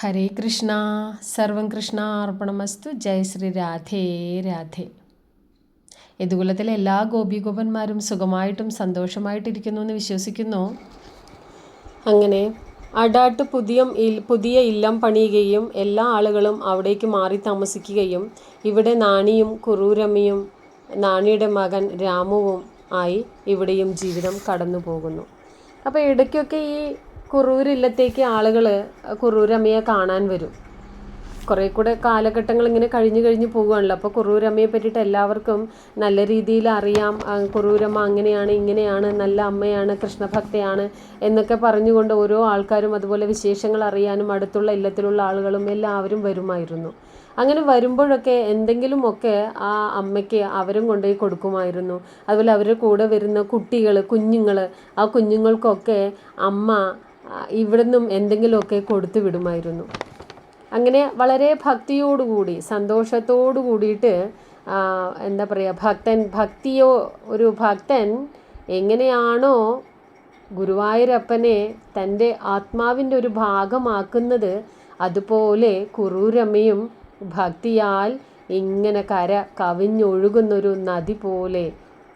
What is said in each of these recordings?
ഹരേ കൃഷ്ണ. സർവം കൃഷ്ണ അർപ്പണമസ്തു ജയ ശ്രീ രാധേ രാധേ. യദുകുലത്തിലെ എല്ലാ ഗോപിഗോപന്മാരും സുഖമായിട്ടും സന്തോഷമായിട്ടിരിക്കുന്നു എന്ന് വിശ്വസിക്കുന്നു. അങ്ങനെ അടാട്ട് പുതിയ പുതിയ ഇല്ലം പണിയുകയും എല്ലാ ആളുകളും അവിടേക്ക് മാറി താമസിക്കുകയും ഇവിടെ നാണിയും കുറൂരമ്മയും നാണിയുടെ മകൻ രാമുവും ആയി ഇവിടെയും ജീവിതം കടന്നു പോകുന്നു അപ്പോൾ ഇടയ്ക്കൊക്കെ ഈ കുറൂരില്ലത്തേക്ക് ആളുകൾ കുറൂരമ്മയെ കാണാൻ വരും. കുറേ കൂടെ കാലഘട്ടങ്ങൾ ഇങ്ങനെ കഴിഞ്ഞു കഴിഞ്ഞ് പോവുകയാണല്ലോ. അപ്പോൾ കുറൂരമ്മയെ പറ്റിയിട്ട് എല്ലാവർക്കും നല്ല രീതിയിൽ അറിയാം. കുറൂരമ്മ അങ്ങനെയാണ് ഇങ്ങനെയാണ് നല്ല അമ്മയാണ് കൃഷ്ണഭക്തയാണ് എന്നൊക്കെ പറഞ്ഞുകൊണ്ട് ഓരോ ആൾക്കാരും അതുപോലെ വിശേഷങ്ങൾ അറിയാനും അടുത്തുള്ള ഇല്ലത്തിലുള്ള ആളുകളും എല്ലാവരും വരുമായിരുന്നു. അങ്ങനെ വരുമ്പോഴൊക്കെ എന്തെങ്കിലുമൊക്കെ ആ അമ്മയ്ക്ക് അവരും കൊണ്ടുപോയി കൊടുക്കുമായിരുന്നു. അതുപോലെ അവരുടെ കൂടെ വരുന്ന കുട്ടികൾ കുഞ്ഞുങ്ങൾ ആ കുഞ്ഞുങ്ങൾക്കൊക്കെ അമ്മ ഇവിടുന്നും എന്തെങ്കിലുമൊക്കെ കൊടുത്തു വിടുമായിരുന്നു. അങ്ങനെ വളരെ ഭക്തിയോടുകൂടി സന്തോഷത്തോടു കൂടിയിട്ട് എന്താ പറയുക ഭക്തൻ ഭക്തിയോ ഒരു ഭക്തൻ എങ്ങനെയാണോ ഗുരുവായൂരപ്പനെ തന്റെ ആത്മാവിന്റെ ഒരു ഭാഗമാക്കുന്നത് അതുപോലെ കുറൂരമ്മയും ഭക്തിയാൽ ഇങ്ങനെ കര കവിഞ്ഞൊഴുകുന്നൊരു നദി പോലെ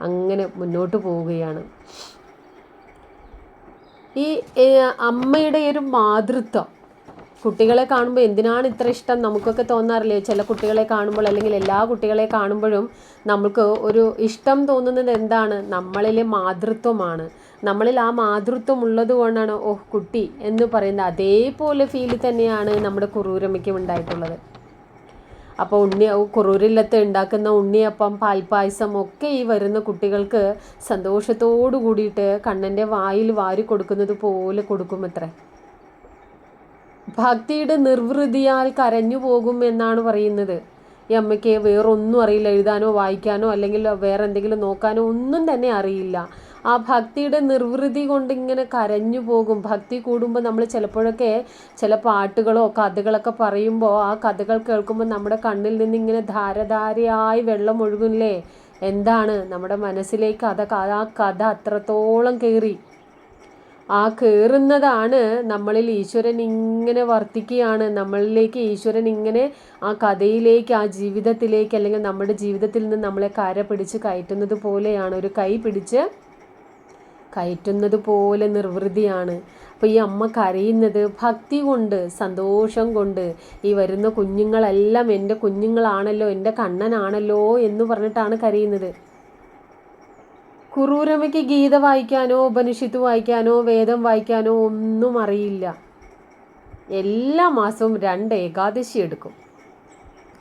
അങ്ങനെ മുന്നോട്ട് പോവുകയാണ്. ഈ അമ്മയുടെ ഒരു മാതൃത്വം. കുട്ടികളെ കാണുമ്പോൾ എന്തിനാണ് ഇത്ര ഇഷ്ടം നമുക്കൊക്കെ തോന്നാറില്ലേ? ചില കുട്ടികളെ കാണുമ്പോൾ അല്ലെങ്കിൽ എല്ലാ കുട്ടികളെ കാണുമ്പോഴും നമുക്ക് ഒരു ഇഷ്ടം തോന്നുന്നത് എന്താണ്? നമ്മളിലെ മാതൃത്വമാണ്. നമ്മളിൽ ആ മാതൃത്വം ഉള്ളത് കൊണ്ടാണ് ഓഹ് കുട്ടി എന്ന് പറയുന്നത് അതേപോലെ ഫീൽ തന്നെയാണ് നമ്മുടെ കുറൂരമ്മയ്ക്കും ഉണ്ടായിട്ടുള്ളത്. അപ്പോൾ ഉണ്ണി കുറൂരില്ലത്ത് ഉണ്ടാക്കുന്ന ഉണ്ണിയപ്പം പാൽപ്പായസം ഒക്കെ ഈ വരുന്ന കുട്ടികൾക്ക് സന്തോഷത്തോടു കൂടിയിട്ട് കണ്ണന്റെ വായിൽ വാരി കൊടുക്കുന്നത് പോലെ കൊടുക്കുമത്രേ. ഭക്തിയുടെ നിർവൃതിയാൽ കരഞ്ഞു പോകും എന്നാണ് പറയുന്നത്. ഈ അമ്മയ്ക്ക് വേറൊന്നും അറിയില്ല എഴുതാനോ വായിക്കാനോ അല്ലെങ്കിൽ വേറെ എന്തെങ്കിലും നോക്കാനോ ഒന്നും തന്നെ അറിയില്ല. ആ ഭക്തിയുടെ നിർവൃതി കൊണ്ട് ഇങ്ങനെ കരഞ്ഞു പോകും. ഭക്തി കൂടുമ്പോൾ നമ്മൾ ചിലപ്പോഴൊക്കെ ചില പാട്ടുകളോ കഥകളൊക്കെ പറയുമ്പോൾ ആ കഥകൾ കേൾക്കുമ്പോൾ നമ്മുടെ കണ്ണിൽ നിന്ന് ഇങ്ങനെ ധാരധാരയായി വെള്ളം ഒഴുകുന്നില്ലേ? എന്താണ് നമ്മുടെ മനസ്സിലേക്ക് അത ആ കഥ അത്രത്തോളം കയറി ആ കയറുന്നതാണ് നമ്മളിൽ ഈശ്വരൻ ഇങ്ങനെ വർത്തിക്കുകയാണ്. നമ്മളിലേക്ക് ഈശ്വരൻ ഇങ്ങനെ ആ കഥയിലേക്ക് ആ ജീവിതത്തിലേക്ക് അല്ലെങ്കിൽ നമ്മുടെ ജീവിതത്തിൽ നിന്ന് നമ്മളെ കര പിടിച്ച് കയറ്റുന്നത് പോലെയാണ്. ഒരു കൈ പിടിച്ച് കയറ്റുന്നത് പോലെ നിർവൃതിയാണ്. അപ്പോൾ ഈ അമ്മ കരയുന്നത് ഭക്തി കൊണ്ട് സന്തോഷം കൊണ്ട് ഈ വരുന്ന കുഞ്ഞുങ്ങളെല്ലാം എന്റെ കുഞ്ഞുങ്ങളാണല്ലോ എന്റെ കണ്ണനാണല്ലോ എന്ന് പറഞ്ഞിട്ടാണ് കരയുന്നത്. കുറൂരമ്മയ്ക്ക് ഗീത വായിക്കാനോ ഉപനിഷത്ത് വായിക്കാനോ വേദം വായിക്കാനോ ഒന്നും അറിയില്ല. എല്ലാ മാസവും രണ്ട് ഏകാദശി എടുക്കും.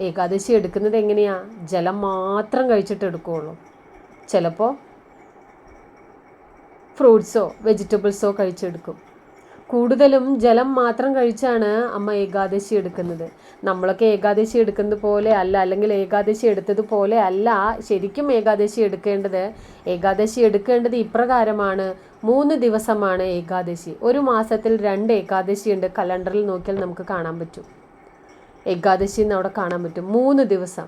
ഏകാദശി എടുക്കുന്നത് എങ്ങനെയാ? ജലം മാത്രം കഴിച്ചിട്ട് എടുക്കുകയുള്ളൂ ചിലപ്പോൾ ഫ്രൂട്ട്സോ വെജിറ്റബിൾസോ കഴിച്ചെടുക്കും. കൂടുതലും ജലം മാത്രം കഴിച്ചാണ് അമ്മ ഏകാദശി എടുക്കുന്നത്. നമ്മളൊക്കെ ഏകാദശി എടുക്കുന്നത് പോലെ അല്ല അല്ലെങ്കിൽ ഏകാദശി എടുത്തതുപോലെ അല്ല ശരിക്കും ഏകാദശി എടുക്കേണ്ടത് ഏകാദശി എടുക്കേണ്ടത് ഇപ്രകാരമാണ്. മൂന്ന് ദിവസമാണ് ഏകാദശി. ഒരു മാസത്തിൽ രണ്ട് ഏകാദശി ഉണ്ട്. കലണ്ടറിൽ നോക്കിയാൽ നമുക്ക് കാണാൻ പറ്റും. ഏകാദശി എന്ന് അവിടെ കാണാൻ പറ്റും. മൂന്ന് ദിവസം.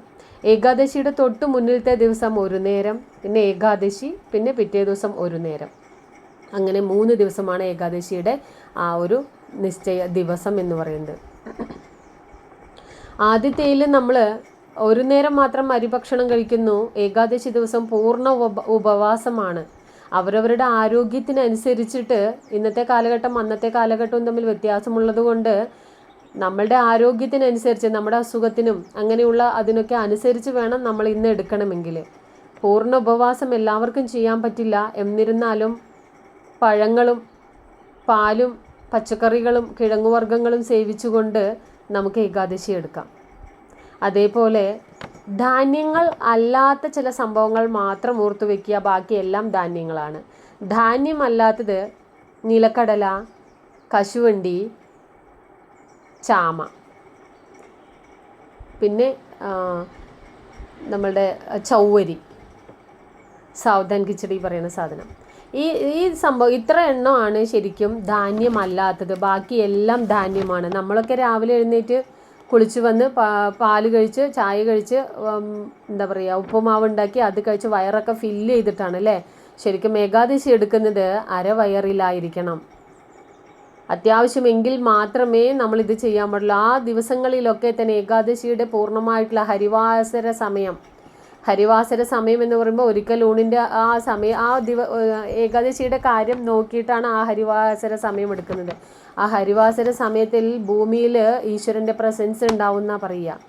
ഏകാദശിയുടെ തൊട്ട് മുന്നിലത്തെ ദിവസം ഒരു നേരം പിന്നെ ഏകാദശി പിന്നെ പിറ്റേ ദിവസം ഒരു നേരം. അങ്ങനെ മൂന്ന് ദിവസമാണ് ഏകാദശിയുടെ ആ ഒരു നിശ്ചയ ദിവസം എന്ന് പറയുന്നത്. ആദ്യത്തേയിൽ നമ്മൾ ഒരു നേരം മാത്രം അരിഭക്ഷണം കഴിക്കുന്നു. ഏകാദശി ദിവസം പൂർണ ഉപവാസമാണ്. അവരവരുടെ ആരോഗ്യത്തിനനുസരിച്ചിട്ട് ഇന്നത്തെ കാലഘട്ടം അന്നത്തെ കാലഘട്ടവും തമ്മിൽ വ്യത്യാസമുള്ളത് കൊണ്ട് നമ്മളുടെ ആരോഗ്യത്തിനനുസരിച്ച് നമ്മുടെ അസുഖത്തിനും അങ്ങനെയുള്ള അതിനൊക്കെ അനുസരിച്ച് വേണം നമ്മൾ ഇന്ന് എടുക്കണമെങ്കിൽ. പൂർണ ഉപവാസം എല്ലാവർക്കും ചെയ്യാൻ പറ്റില്ല. എന്നിരുന്നാലും പഴങ്ങളും പാലും പച്ചക്കറികളും കിഴങ്ങുവർഗങ്ങളും സേവിച്ചുകൊണ്ട് നമുക്ക് ഏകാദശി എടുക്കാം. അതേപോലെ ധാന്യങ്ങൾ അല്ലാത്ത ചില സംഭവങ്ങൾ മാത്രം ഓർത്തു വെക്കുക. ബാക്കിയെല്ലാം ധാന്യങ്ങളാണ്. ധാന്യമല്ലാത്തത് നിലക്കടല കശുവണ്ടി ചാമ. പിന്നെ നമ്മളുടെ ചൗവരി. സൗതൻ കിച്ചടി പറയുന്ന സാധനം. ഈ ഈ സംഭവം ഇത്ര എണ്ണമാണ് ശരിക്കും ധാന്യമല്ലാത്തത്. ബാക്കി എല്ലാം ധാന്യമാണ്. നമ്മളൊക്കെ രാവിലെ എഴുന്നേറ്റ് കുളിച്ച് വന്ന് പാ പാൽ കഴിച്ച് ചായ കഴിച്ച് എന്താ പറയുക ഉപ്പുമാവ് ഉണ്ടാക്കി അത് കഴിച്ച് വയറൊക്കെ ഫില്ല് ചെയ്തിട്ടാണ് അല്ലേ? ശരിക്കും ഏകാദശി എടുക്കുന്നത് അര വയറിലായിരിക്കണം. അത്യാവശ്യമെങ്കിൽ മാത്രമേ നമ്മൾ ഇത് ചെയ്യാൻ പാടുള്ളൂ. ആ ദിവസങ്ങളിലൊക്കെ തന്നെ ഏകാദശിയുടെ പൂർണമായിട്ടുള്ള ഹരിവാസര സമയം ഹരിവാസര സമയം എന്ന് പറയുമ്പോൾ ഒരിക്കൽ ഊണിന്റെ ആ സമയം ആ ദിവ ഏകാദശിയുടെ കാര്യം നോക്കിയിട്ടാണ് ആ ഹരിവാസര സമയം എടുക്കുന്നത്. ആ ഹരിവാസര സമയത്തിൽ ഭൂമിയിൽ ഈശ്വരന്റെ പ്രസൻസ് ഉണ്ടാവുന്ന പറയുക.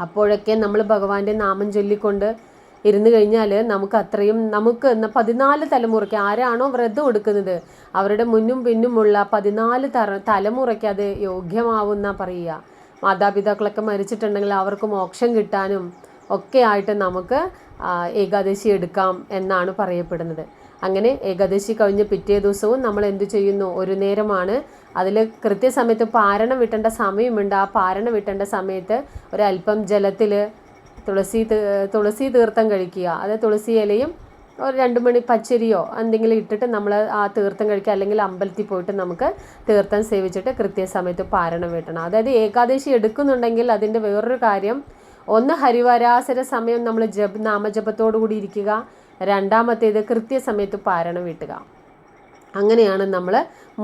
അപ്പോഴൊക്കെ നമ്മൾ ഭഗവാന്റെ നാമം ചൊല്ലിക്കൊണ്ട് ഇരുന്ന് കഴിഞ്ഞാൽ നമുക്ക് അത്രയും നമുക്ക് പതിനാല് തലമുറയ്ക്ക് ആരാണോ വ്രതം എടുക്കുന്നത് അവരുടെ മുന്നും പിന്നുമുള്ള പതിനാല് തറ തലമുറയ്ക്ക് അത് യോഗ്യമാവുന്ന പറയുക. മാതാപിതാക്കളൊക്കെ മരിച്ചിട്ടുണ്ടെങ്കിൽ അവർക്ക് മോക്ഷം കിട്ടാനും ഒക്കെ ആയിട്ട് നമുക്ക് ഏകാദശി എടുക്കാം എന്നാണ് പറയപ്പെടുന്നത്. അങ്ങനെ ഏകാദശി കഴിഞ്ഞ് പിറ്റേ ദിവസവും നമ്മൾ എന്ത് ചെയ്യുന്നു? ഒരു നേരമാണ്. അതിൽ കൃത്യസമയത്ത് പാരണം വിട്ടേണ്ട സമയമുണ്ട്. ആ പാരണ വിട്ടേണ്ട സമയത്ത് ഒരല്പം ജലത്തിൽ തുളസി തുളസി തീർത്ഥം കഴിക്കുക. അത് തുളസി ഇലയും ഒരു രണ്ട് മണി പച്ചരിയോ എന്തെങ്കിലും ഇട്ടിട്ട് നമ്മൾ ആ തീർത്ഥം കഴിക്കുക. അല്ലെങ്കിൽ അമ്പലത്തിൽ പോയിട്ട് നമുക്ക് തീർത്ഥം സേവിച്ചിട്ട് കൃത്യസമയത്ത് പാരണം വീട്ടണം. അതായത് ഏകാദശി എടുക്കുന്നുണ്ടെങ്കിൽ അതിന്റെ വേറൊരു കാര്യം ഒന്ന് ഹരിവരാസര സമയം നമ്മൾ ജപ് നാമജപത്തോടു കൂടി ഇരിക്കുക. രണ്ടാമത്തേത് കൃത്യസമയത്ത് പാരണം വീട്ടുക. അങ്ങനെയാണ് നമ്മൾ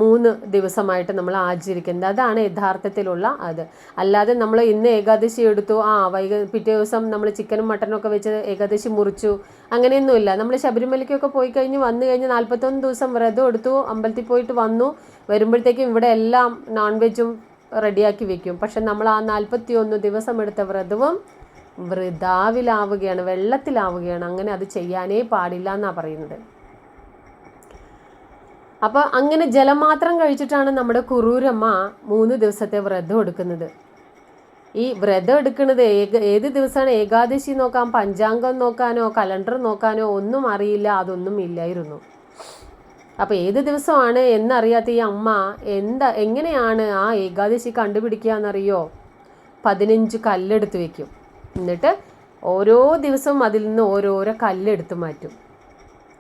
മൂന്ന് ദിവസമായിട്ട് നമ്മൾ ആചരിക്കുന്നത്. അതാണ് യഥാർത്ഥത്തിലുള്ള അത്. അല്ലാതെ നമ്മൾ ഇന്ന് ഏകാദശി എടുത്തു. ആ വൈക പിറ്റേ ദിവസം നമ്മൾ ചിക്കനും മട്ടനും ഒക്കെ വെച്ച് ഏകാദശി മുറിച്ചു. അങ്ങനെയൊന്നുമില്ല. നമ്മൾ ശബരിമലയ്ക്കൊക്കെ പോയി കഴിഞ്ഞ് വന്നു കഴിഞ്ഞ് നാൽപ്പത്തൊന്ന് ദിവസം വ്രതം എടുത്തു. അമ്പലത്തിൽ പോയിട്ട് വന്നു. വരുമ്പോഴത്തേക്കും ഇവിടെ എല്ലാം നോൺ വെജും റെഡിയാക്കി വെക്കും. പക്ഷെ നമ്മൾ ആ നാൽപ്പത്തി ഒന്ന് ദിവസം എടുത്ത വ്രതവും വൃതാവിലാവുകയാണ് വെള്ളത്തിലാവുകയാണ്. അങ്ങനെ അത് ചെയ്യാനേ പാടില്ല എന്നാണ് പറയുന്നത്. അപ്പോൾ അങ്ങനെ ജലം മാത്രം കഴിച്ചിട്ടാണ് നമ്മുടെ കുറൂരമ്മ മൂന്ന് ദിവസത്തെ വ്രതം എടുക്കുന്നത്. ഈ വ്രതം എടുക്കുന്നത് ഏക ഏത് ദിവസമാണ്? ഏകാദശി നോക്കാൻ പഞ്ചാംഗം നോക്കാനോ കലണ്ടർ നോക്കാനോ ഒന്നും അറിയില്ല അതൊന്നും ഇല്ലായിരുന്നു. അപ്പോൾ ഏത് ദിവസമാണ് എന്നറിയാത്ത ഈ അമ്മ എന്താ എങ്ങനെയാണ് ആ ഏകാദശി കണ്ടുപിടിക്കുക എന്നറിയോ പതിനഞ്ച് കല്ലെടുത്ത് വെക്കും. എന്നിട്ട് ഓരോ ദിവസവും അതിൽ നിന്ന് ഓരോരോ കല്ലെടുത്ത് മാറ്റും.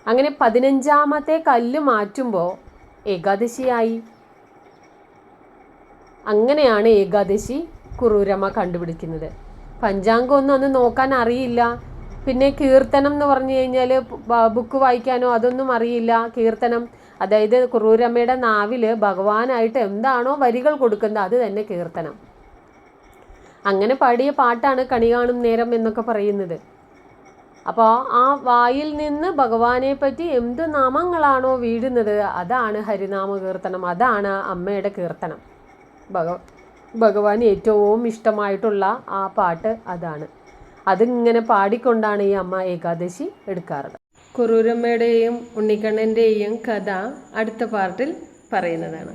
അങ്ങനെ പതിനഞ്ചാമത്തെ കല്ല് മാറ്റുമ്പോൾ ഏകാദശിയായി. അങ്ങനെയാണ് ഏകാദശി കുറൂരമ്മ കണ്ടുപിടിക്കുന്നത്. പഞ്ചാംഗം ഒന്നും അന്ന് നോക്കാൻ അറിയില്ല. പിന്നെ കീർത്തനം എന്ന് പറഞ്ഞു കഴിഞ്ഞാൽ ബുക്ക് വായിക്കാനോ അതൊന്നും അറിയില്ല. കീർത്തനം അതായത് കുറൂരമ്മയുടെ നാവിൽ ഭഗവാനായിട്ട് എന്താണോ വരികൾ കൊടുക്കുന്നത് അത് തന്നെ കീർത്തനം. അങ്ങനെ പാടിയ പാട്ടാണ് കണി കാണും നേരം എന്നൊക്കെ പറയുന്നത്. അപ്പോൾ ആ വായിൽ നിന്ന് ഭഗവാനെ പറ്റി എന്ത് നാമങ്ങളാണോ വീഴുന്നത് അതാണ് ഹരിനാമ കീർത്തനം അതാണ് അമ്മയുടെ കീർത്തനം. ഭഗ ഭഗവാൻ ഏറ്റവും ഇഷ്ടമായിട്ടുള്ള ആ പാട്ട് അതാണ്. അതിങ്ങനെ പാടിക്കൊണ്ടാണ് ഈ അമ്മ ഏകാദശി എടുക്കാറുള്ളത്. കുറൂരമ്മയുടെയും ഉണ്ണിക്കണ്ണന്റെയും കഥ അടുത്ത പാർട്ടിൽ പറയുന്നതാണ്.